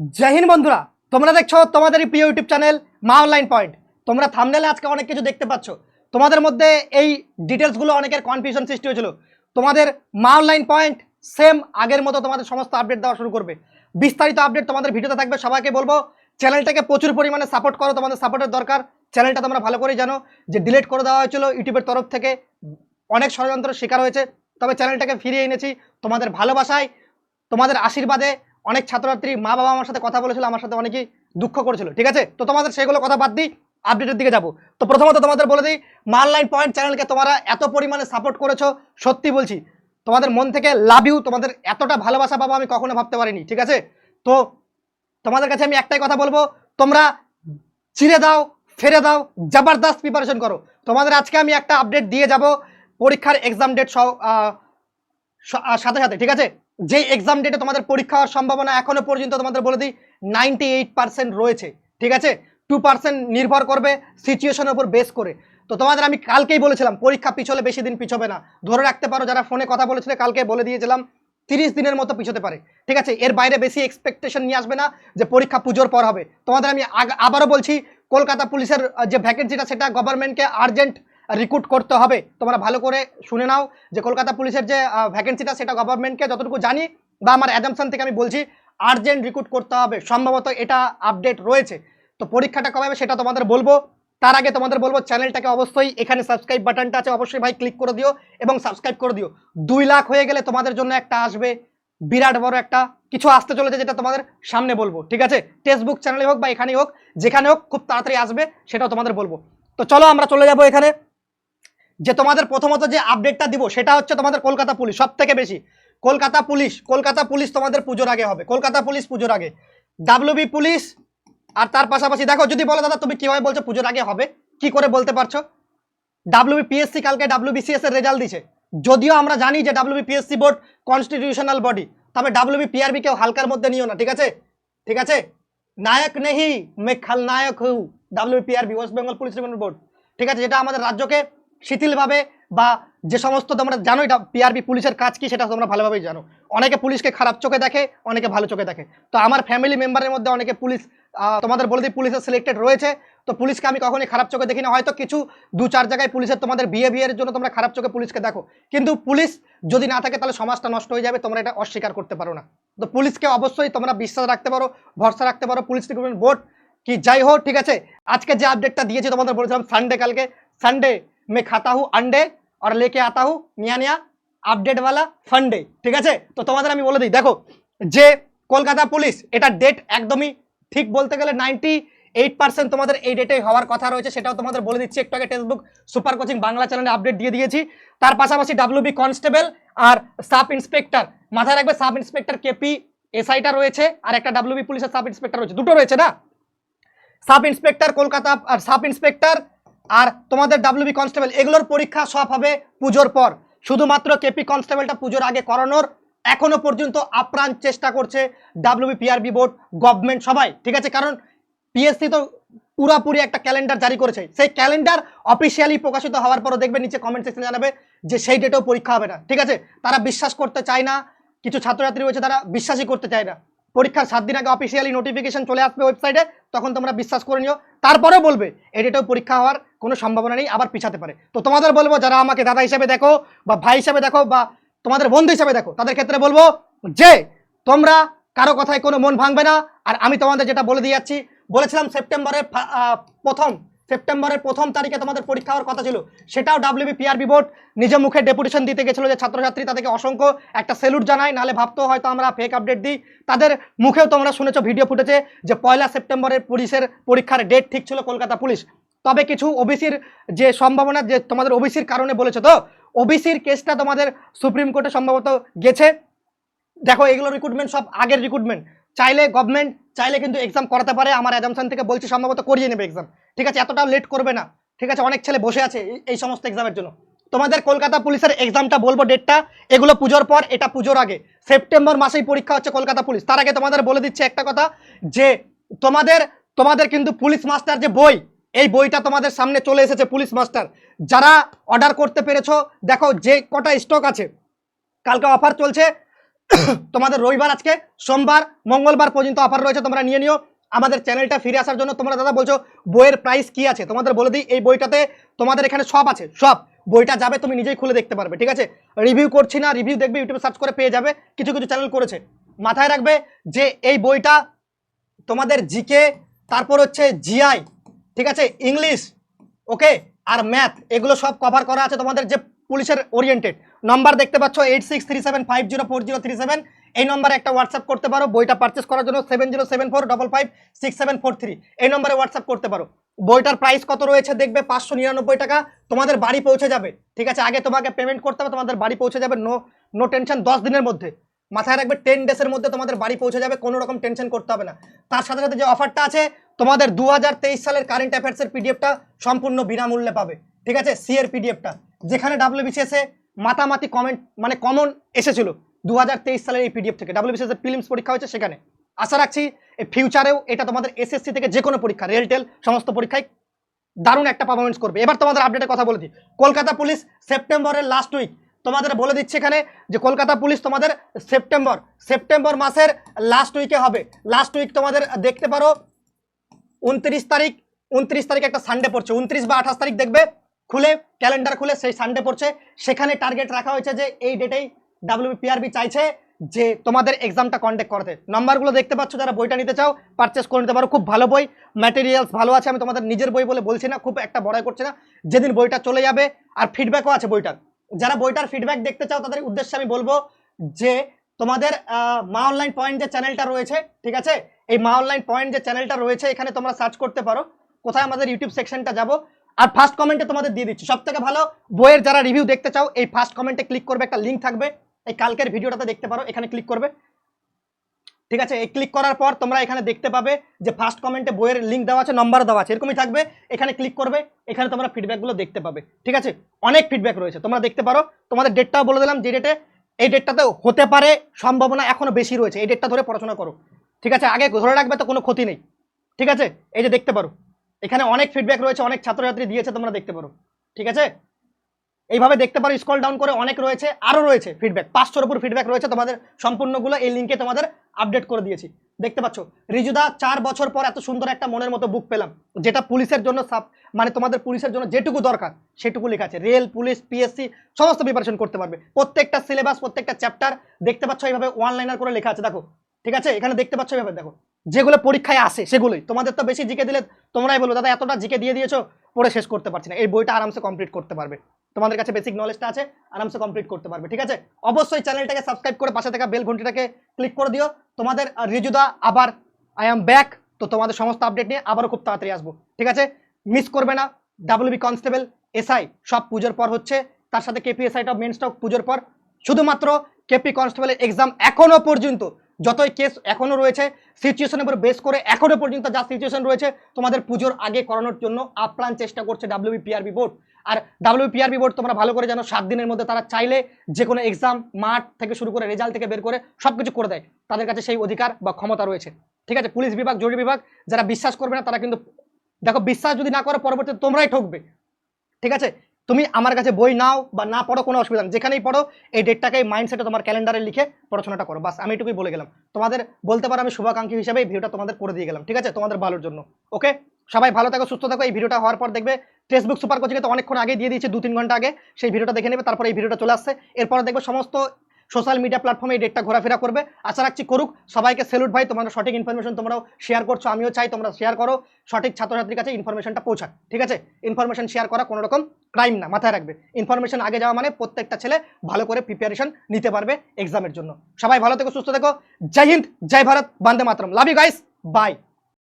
জয় বন্ধুরা, তোমরা দেখছ তোমাদের প্রিয় YouTube channel Maa online point. তোমরা থামনেলে আজকে অনেক কিছু দেখতে পাচ্ছ। তোমাদের মধ্যে এই ডিটেলসগুলো অনেকের কনফিউশন সৃষ্টি হয়েছিল। তোমাদের মা অনলাইন পয়েন্ট সেম আগের মতো তোমাদের সমস্ত আপডেট দেওয়া শুরু করবে। বিস্তারিত আপডেট তোমাদের ভিডিওতে থাকবে, সবাইকে বলব, চ্যানেলটাকে প্রচুর পরিমাণে সাপোর্ট করো, তোমাদের সাপোর্টের দরকার। চ্যানেলটা তোমরা ভালো করেই জানো যে ডিলিট করে দেওয়া হয়েছিল ইউটিউবের তরফ থেকে। অনেক ষড়যন্ত্র শিকার হয়েছে। তবে চ্যানেলটাকে ফিরিয়ে এনেছি তোমাদের ভালোবাসায়, তোমাদের আশীর্বাদে অনেক ছাত্রছাত্রী মা বাবা আমার সাথে কথা বলেছিল, আমার সাথে অনেকেই দুঃখ করেছিল, ঠিক আছে? তো তোমাদের সেগুলো কথা বাদ দিই আপডেটের দিকে যাব। তো প্রথমত তোমাদের বলে দিই মানলাইন পয়েন্ট চ্যানেলকে তোমরা এত পরিমাণে সাপোর্ট করেছ, সত্যি বলছি, তোমাদের মন থেকে লাভ ইউ তোমাদের এতটা ভালোবাসা পাবো আমি কখনো ভাবতে পারিনি, ঠিক আছে? তো তোমাদের কাছে আমি একটাই কথা বলব, তোমরা চিরে দাও, ফেরে দাও, জবরদস্ত প্রিপারেশন করো। তোমাদের আজকে আমি একটা আপডেট দিয়ে যাব, পরীক্ষার এক্সাম ডেট সাথে সাথে, ঠিক আছে? যে এক্সাম ডেটে তোমাদের পরীক্ষা হওয়ার সম্ভাবনা এখনও পর্যন্ত তোমাদের বলে দিই নাইনটি রয়েছে, ঠিক আছে? টু নির্ভর করবে সিচুয়েশনের উপর বেস করে। তো তোমাদের আমি কালকেই বলেছিলাম, পরীক্ষা পিছলে বেশি দিন পিছবে না। ধরে রাখতে পারো, যারা ফোনে কথা বলেছিলে কালকে বলে দিয়েছিলাম, তিরিশ দিনের মতো পিছোতে পারে, ঠিক আছে? এর বাইরে বেশি এক্সপেকটেশন নিয়ে আসবে না যে পরীক্ষা পুজোর পর হবে। তোমাদের আমি আবারও বলছি, কলকাতা পুলিশের যে ভ্যাকেন্সিটা সেটা গভর্নমেন্টকে আর্জেন্ট রিক্রুট করতে হবে। তোমরা ভালো করে শুনে নাও যে কলকাতা পুলিশের যে ভ্যাকেন্সিটা সেটা গভর্নমেন্টকে যতটুকু জানি বা আমার অ্যাজামশন থেকে আমি বলছি আর্জেন্ট রিক্রুট করতে হবে। সম্ভবত এটা আপডেট রয়েছে। তো পরীক্ষাটা কবে হবে সেটা তোমাদের বলব। তার আগে তোমাদের বলব চ্যানেলটাকে অবশ্যই এখানে সাবস্ক্রাইব বাটনটা আছে, অবশ্যই ভাই ক্লিক করে দিও এবং সাবস্ক্রাইব করে দিও। দুই লাখ হয়ে গেলে তোমাদের জন্য একটা আসবে, বিরাট বড় একটা কিছু আসতে চলেছে যেটা তোমাদের সামনে বলব, ঠিক আছে? টেক্সটবুক চ্যানেলে হোক বা এখানেই হোক, যেখানে হোক খুব তাড়াতাড়ি আসবে, সেটাও তোমাদের বলব। তো চলো আমরা চলে যাব এখানে। যে তোমাদের প্রথমত যে আপডেটটা দিব, সেটা হচ্ছে তোমাদের কলকাতা পুলিশ সব থেকে বেশি। কলকাতা পুলিশ কলকাতা পুলিশ তোমাদের পুজোর আগে হবে। কলকাতা পুলিশ পুজোর আগে। ডাব্লিউবি পুলিশ, আর তার পাশাপাশি দেখো, যদি বলো দাদা, তুমি কীভাবে বলছো পুজোর আগে হবে? কি করে বলতে পারছ? ডাব্লিউবি পিএসসি কালকে ডাব্লিউবিসিএস এর রেজাল্ট দিছে। যদিও আমরা জানি যে WB PSC board constitutional body তবে ডাব্লিউবি পিআরবি কেও হালকার মধ্যে নিও না, ঠিক আছে? ঠিক আছে? নায়ক নেহি, মে খালনায়ক হু WB PRB West Bengal police recruitment board ঠিক আছে? যেটা আমাদের রাজ্যকে শিথিলভাবে বা যে সমস্ত তোমরা জানো এটা পিআরবি পুলিশের কাজ কি সেটা তোমরা ভালোভাবেই জানো। অনেকে পুলিশকে খারাপ চোখে দেখে, অনেকে ভালো চোখে দেখে। তো আমার ফ্যামিলি মেম্বারের মধ্যে অনেকে পুলিশ তোমাদের বলে দিই পুলিশে সিলেক্টেড রয়েছে। তো পুলিশকে আমি কখনোই খারাপ চোখে দেখি না হয়তো কিছু, দু চার জায়গায় পুলিশের তোমাদের বিহেভিয়ারের জন্য তোমরা খারাপ চোখে পুলিশকে দেখো। কিন্তু পুলিশ যদি না থাকে তাহলে সমাজটা নষ্ট হয়ে যাবে, তোমরা এটা অস্বীকার করতে পারো না। তো পুলিশকে অবশ্যই তোমরা বিশ্বাস রাখতে পারো, ভরসা রাখতে পারো, পুলিশ রিক্রুটমেন্ট বোর্ড কি যাই হোক, ঠিক আছে। আজকে যে আপডেটটা দিয়েছি, তোমাদের বলেছিলাম সানডে কালকে। সানডে মে খাতা হু আন্ডে আর লেকে আতা হু নিয়া নিয়া আপডেট वाला ফান্ডে ঠিক আছে তো তোমাদের আমি বলে দিই দেখো যে কলকাতা পুলিশ এটা ডেট একদমই ঠিক বলতে গেলে নাইনটি এইট পার্সেন্ট তোমাদের এই ডেটে হওয়ার কথা রয়েছে সেটাও তোমাদের বলে দিচ্ছি একটু আগে টেক্সটবুক সুপার কোচিং বাংলা চ্যানেলে আপডেট দিয়ে দিয়েছি তার পাশাপাশি ডাব্লিউবি কনস্টেবল আর সাব ইন্সপেক্টর মাথায় রাখবে সাব ইন্সপেক্টর কেপি এসআইটা রয়েছে আর একটা ডাব্লিউবি পুলিশের সাব ইন্সপেক্টর রয়েছে দুটো রয়েছে না সাব ইন্সপেক্টর কলকাতা আর সাব ইন্সপেক্টর আর তোমাদের ডাব্লিউবি কনস্টেবল এগুলোর পরীক্ষা সব হবে পুজোর পর। শুধুমাত্র কেপি কনস্টেবলটা পুজোর আগে করানোর, এখনও পর্যন্ত আপ্রাণ চেষ্টা করছে ডাব্লিউবি পিআরবি বোর্ড গভর্নমেন্ট সবাই, ঠিক আছে? কারণ পিএসসি তো পুরাপুরি একটা ক্যালেন্ডার জারি করেছে। সেই ক্যালেন্ডার অফিসিয়ালি প্রকাশিত হওয়ার পরও দেখবে নিচে কমেন্ট সেকশনে জানাবে যে সেই ডেটেও পরীক্ষা হবে না, ঠিক আছে? তারা বিশ্বাস করতে চায় না, কিছু ছাত্রছাত্রী রয়েছে তারা বিশ্বাসই করতে চায় না। পরীক্ষার সাত দিন আগে অফিসিয়ালি নোটিফিকেশন চলে আসবে ওয়েবসাইটে তখন তোমরা বিশ্বাস করে নিও। তারপরেও বলবে এই ডেটেও পরীক্ষা হওয়ার কোনো সম্ভাবনা নেই, আবার পিছাতে পারে। তো তোমাদের বলব, যারা আমাকে দাদা হিসেবে দেখো, বা ভাই হিসেবে দেখো, বা তোমাদের বন্ধু হিসেবে দেখো, তাদের ক্ষেত্রে বলব যে, তোমরা কারও কথায় কোনো মন ভাঙবে না। আর আমি তোমাদের যেটা বলে দিয়ে যাচ্ছি, বলেছিলাম সেপ্টেম্বরের প্রথম সেপ্টেম্বরের প্রথম তারিখে তোমাদের পরীক্ষা হওয়ার কথা ছিল। সেটাও ডাব্লিউবি পিআরবি বোর্ড নিজে মুখে ডেপুটেশন দিতে গেছিল যে ছাত্রছাত্রী তাদেরকে অসংখ্য একটা সেলুট জানায়, নাহলে ভাবতো হয়তো আমরা ফেক আপডেট দিই। তাদের মুখেও তোমরা শুনেছো ভিডিও ফুটেছে যে পয়লা সেপ্টেম্বরের পুলিশের পরীক্ষার ডেট ঠিক ছিল কলকাতা পুলিশ। তবে কিছু ওবিসির যে সম্ভাবনা, যে তোমাদের ওবিসির কারণে বলেছে তো ওবিসির কেসটা তোমাদের সুপ্রিম কোর্টে সম্ভবত গেছে। দেখো, এগুলো রিক্রুটমেন্ট সব আগের রিক্রুটমেন্ট চাইলে গভর্নমেন্ট চাইলে কিন্তু এক্সাম করাতে পারে, আমার অ্যাজামশন থেকে বলছি সম্ভবত করিয়ে নেবে এক্সাম ঠিক আছে, এতটাও লেট করবে না। ঠিক আছে, অনেক ছেলে বসে আছে এই- এই সমস্ত এক্সামের জন্য। তোমাদের কলকাতা পুলিশের এক্সামটা বলব ডেটটা এগুলো পুজোর পর, এটা পুজোর আগে। সেপ্টেম্বর মাসেই পরীক্ষা হচ্ছে কলকাতা পুলিশ। তার আগে তোমাদের বলে দিচ্ছে একটা কথা, যে তোমাদের তোমাদের কিন্তু পুলিশ মাস্টার যে বই, এই বইটা তোমাদের সামনে চলে এসেছে পুলিশ মাস্টার যারা অর্ডার করতে পেরেছ, দেখো যে কটা স্টক আছে। কালকে অফার চলছে তোমাদের রবিবার আজকে, সোমবার, মঙ্গলবার পর্যন্ত অফার রয়েছে, তোমরা নিয়ে নিও। আমাদের চ্যানেলটা ফিরে আসার জন্য তোমরা দাদা বলছো, বইয়ের প্রাইস কি আছে? তোমাদের বলে দিই, এই বইটাতে তোমাদের এখানে সব আছে, সব। বইটা যাবে, তুমি নিজেই খুলে দেখতে পারবে, ঠিক আছে? রিভিউ করছি না রিভিউ দেখবে ইউটিউবে সার্চ করে পেয়ে যাবে, কিছু কিছু চ্যানেল করেছে। মাথায় রাখবে যে এই বইটা তোমাদের জিকে তারপর হচ্ছে জিআই ঠিক আছে? ইংলিশ ওকে আর ম্যাথ এগুলো সব কভার করা আছে তোমাদের যে পুলিশের ওরিয়েন্টেড নাম্বার দেখতে পাচ্ছ eight six three seven five zero four zero three seven এই নম্বরে একটা হোয়াটসঅ্যাপ করতে পারো, বইটা পারচেস করার জন্য seven zero seven four double five six seven four three এই নম্বরে হোয়াটসঅ্যাপ করতে পারো। বইটার প্রাইস কত রয়েছে দেখবে? পাঁচশো নিরানব্বই টাকা। তোমাদের বাড়ি পৌঁছে যাবে। ঠিক আছে, আগে তোমাকে পেমেন্ট করতে হবে, তোমাদের বাড়ি পৌঁছে যাবে। নো নো টেনশন দশ দিনের মধ্যে। মাথায় রাখবে টেন ডেসের মধ্যে তোমাদের বাড়ি পৌঁছে যাবে, কোনো রকম টেনশন করতে হবে না। তার সাথে সাথে যে অফারটা আছে, তোমাদের দু হাজার তেইশ সালের কারেন্ট অ্যাফেয়ার্সের পিডিএফটা সম্পূর্ণ বিনামূল্যে পাবে। ঠিক আছে সি এর পিডিএফটা যেখানে ডাব্লিউবিসিএস মাতামাতি কমেন্ট মানে কমন এসেছিল দু সালের এই পিডিএফ থেকে। ডাব্লিউবিসিএস এর প্রিলিমস পরীক্ষা হয়েছে সেখানে। আশা রাখছি ফিউচারেও এটা তোমাদের এসএসসি থেকে যে কোনো পরীক্ষা রেলটেল সমস্ত পরীক্ষায় দারুণ একটা পারফরমেন্স করবে। এবার তোমাদের আপডেটের কথা বলে দিই। কলকাতা পুলিশ সেপ্টেম্বরের লাস্ট উইক তোমাদের বলে দিচ্ছে এখানে যে কলকাতা পুলিশ তোমাদের সেপ্টেম্বর সেপ্টেম্বর মাসের লাস্ট উইকে হবে। লাস্ট উইক তোমাদের দেখতে পারো, উনত্রিশ তারিখ উনত্রিশ তারিখ একটা সানডে পড়ছে। উনত্রিশ বা আঠাশ তারিখ দেখবে খুলে, ক্যালেন্ডার খুলে সেই সানডে পড়ছে। সেখানে টার্গেট রাখা হয়েছে যে এই ডেটেই ডাব্লিউপিআরবি চাইছে যে তোমাদের এক্সামটা কন্ডাক্ট করতে। নাম্বারগুলো দেখতে পাচ্ছ, যারা বইটা নিতে চাও পারচেস করে নিতে পারো। খুব ভালো বই ম্যাটেরিয়ালস ভালো আছে, আমি তোমাদের নিজের বই বলে বলছি না, খুব একটা বড়াই করছে না। যেদিন বইটা চলে যাবে, আর ফিডব্যাকও আছে বইটার। যারা বইটার ফিডব্যাক দেখতে চাও, তাদের উদ্দেশ্যে আমি বলব যে তোমাদের মা অনলাইন পয়েন্ট যে চ্যানেলটা রয়েছে, ঠিক আছে? এই মা অনলাইন পয়েন্ট যে চ্যানেলটা রয়েছে, এখানে তোমরা সার্চ করতে পারো। কোথায় আমাদের ইউটিউব সেকশনটা যাব আর ফার্স্ট কমেন্টে তোমাদের দিয়ে দিচ্ছি। সব থেকে ভালো, বইয়ের যারা রিভিউ দেখতে চাও, এই ফার্স্ট কমেন্টে ক্লিক করবে, একটা লিঙ্ক থাকবে। এই কালকের ভিডিওটাতে দেখতে পারো, এখানে ক্লিক করবে। ঠিক আছে? এই ক্লিক করার পর তোমরা এখানে দেখতে পাবে যে ফার্স্ট কমেন্টে বইয়ের লিঙ্ক দেওয়া আছে নম্বর দেওয়া আছে, এরকমই থাকবে। এখানে ক্লিক করবে, এখানে তোমরা ফিডব্যাকগুলো দেখতে পাবে। ঠিক আছে? অনেক ফিডব্যাক রয়েছে। তোমরা দেখতে পারো, তোমাদের ডেটটাও বলে দিলাম, যে ডেটে এই ডেটটাতে হতে পারে, সম্ভাবনা এখনও বেশি রয়েছে। এই ডেটটা ধরে পড়াশোনা করো। ঠিক আছে? আগে ধরে রাখবে, তো কোনো ক্ষতি নেই। ঠিক আছে? এই যে দেখতে পারো। এখানে অনেক ফিডব্যাক রয়েছে, অনেক ছাত্রছাত্রী দিয়েছে, তোমরা দেখতে পারো। ঠিক আছে? এইভাবে দেখতে পারো স্কল ডাউন করে অনেক রয়েছে আরও রয়েছে ফিডব্যাক পাঁচশোর উপর ফিডব্যাক রয়েছে তোমাদের সম্পূর্ণগুলো, এই লিঙ্কে তোমাদের আপডেট করে দিয়েছি। দেখতে পাচ্ছ, রিজুদা, চার বছর পর এত সুন্দর একটা মনের মতো বুক পেলাম, যেটা পুলিশের জন্য সাব মানে তোমাদের পুলিশের জন্য যেটুকু দরকার, সেটুকু লেখা আছে। রেল, পুলিশ পিএসসি সমস্ত প্রিপারেশন করতে পারবে। প্রত্যেকটা সিলেবাস প্রত্যেকটা চ্যাপ্টার দেখতে পাচ্ছ এইভাবে ওয়ান লাইনার করে লেখা আছে, দেখো। ঠিক আছে? এখানে দেখতে পাচ্ছ এইভাবে, দেখো। যেগুলো পরীক্ষায় আসে, সেগুলোই। তোমাদের তো বেশি জিকে দিলে তোমরাই বলো দাদা, এতটা জিকে দিয়ে দিয়েছ, পড়ে শেষ করতে পারছি না। এই বইটা আরামসে কমপ্লিট করতে পারবে। তোমাদের কাছে বেসিক নলেজটা আছে, আরামসে কমপ্লিট করতে পারবে, ঠিক আছে? অবশ্যই চ্যানেলটাকে সাবস্ক্রাইব করে পাশে থাকা বেল ঘন্টিটাকে ক্লিক করে দিও। তোমাদের রিজুদা, আবার আই এম ব্যাক তো তোমাদের সমস্ত আপডেট নিয়ে আবারও খুব তাড়াতাড়ি আসব, ঠিক আছে? মিস করবে না ডাব্লিউবি কনস্টেবল এসআই সব পুজোর পর হচ্ছে, তার সাথে কেপিএসআইটা মেন্সটাও পুজোর পর। শুধুমাত্র কেপি কনস্টেবলের এক্সাম এখনও পর্যন্ত যতই কেস এখনও রয়েছে সিচুয়েশনের উপর বেস করে এখনও পর্যন্ত যা সিচুয়েশন রয়েছে, তোমাদের পুজোর আগে করানোর জন্য আপ্রাণ চেষ্টা করছে ডাব্লিউবিপিআরবি বোর্ড আর ডাব্লিউ ডাব্লিউপিআরবি বোর্ড তোমরা ভালো করে জানো, সাত দিনের মধ্যে তারা চাইলে যে কোনো এক্সাম মাঠ থেকে শুরু করে রেজাল্ট থেকে বের করে সব কিছু করে দেয়। তাদের কাছে সেই অধিকার বা ক্ষমতা রয়েছে। ঠিক আছে? পুলিশ বিভাগ, জরুরি বিভাগ, যারা বিশ্বাস করবে না তারা কিন্তু, দেখো, বিশ্বাস যদি না করো, পরবর্তীতে তোমরাই ঠকবে। ঠিক আছে? তুমি আমার কাছে বই নাও বা না পড়ো, কোনো অসুবিধা নেই। যেখানেই পড়ো, এই ডেটটাকে মাইন্ডসেটে তোমার ক্যালেন্ডারে লিখে পড়াশোনাটা করো। বাস, আমি এটুকুই বলে গেলাম। তোমাদের বলতে পারো আমি শুভাকাঙ্ক্ষী হিসেবে এই ভিডিওটা তোমাদের করে দিয়ে গেলাম, ঠিক আছে? তোমাদের ভালোর জন্য, ওকে? সবাই ভালো থাকো, সুস্থ থাকো। এই ভিডিওটা হওয়ার পর দেখবে ফেসবুক সুপার কোচিংয়ে তো অনেকক্ষণ আগে দিয়ে দিয়েছে দু তিন ঘণ্টা আগে। সেই ভিডিওটা দেখে নেবে, তারপরে এই ভিডিওটা চলে আসছে। এরপর দেখবে সমস্ত সোশ্যাল মিডিয়া প্ল্যাটফর্মে এই ডেটটা ঘোরাফেরা করবে। আশা রাখছি করুক। সবাইকে সেলুট ভাই, তোমরা সঠিক ইনফরমেশন তোমরাও শেয়ার করছ, আমিও চাই তোমরা শেয়ার করো। সঠিক ছাত্রছাত্রীর কাছে ইনফরমেশনটা পৌঁছাক, ঠিক আছে? ইনফরমেশন শেয়ার করা কোনো রকম ক্রাইম না, মাথায় রাখবে। ইনফরমেশন আগে যাওয়া মানে প্রত্যেকটা ছেলে ভালো করে প্রিপারেশন নিতে পারবে এক্সামের জন্য। সবাই ভালো থেকো, সুস্থ থেকো। জয় হিন্দ, জয় ভারত, বন্দে মাতরম। Love you guys bye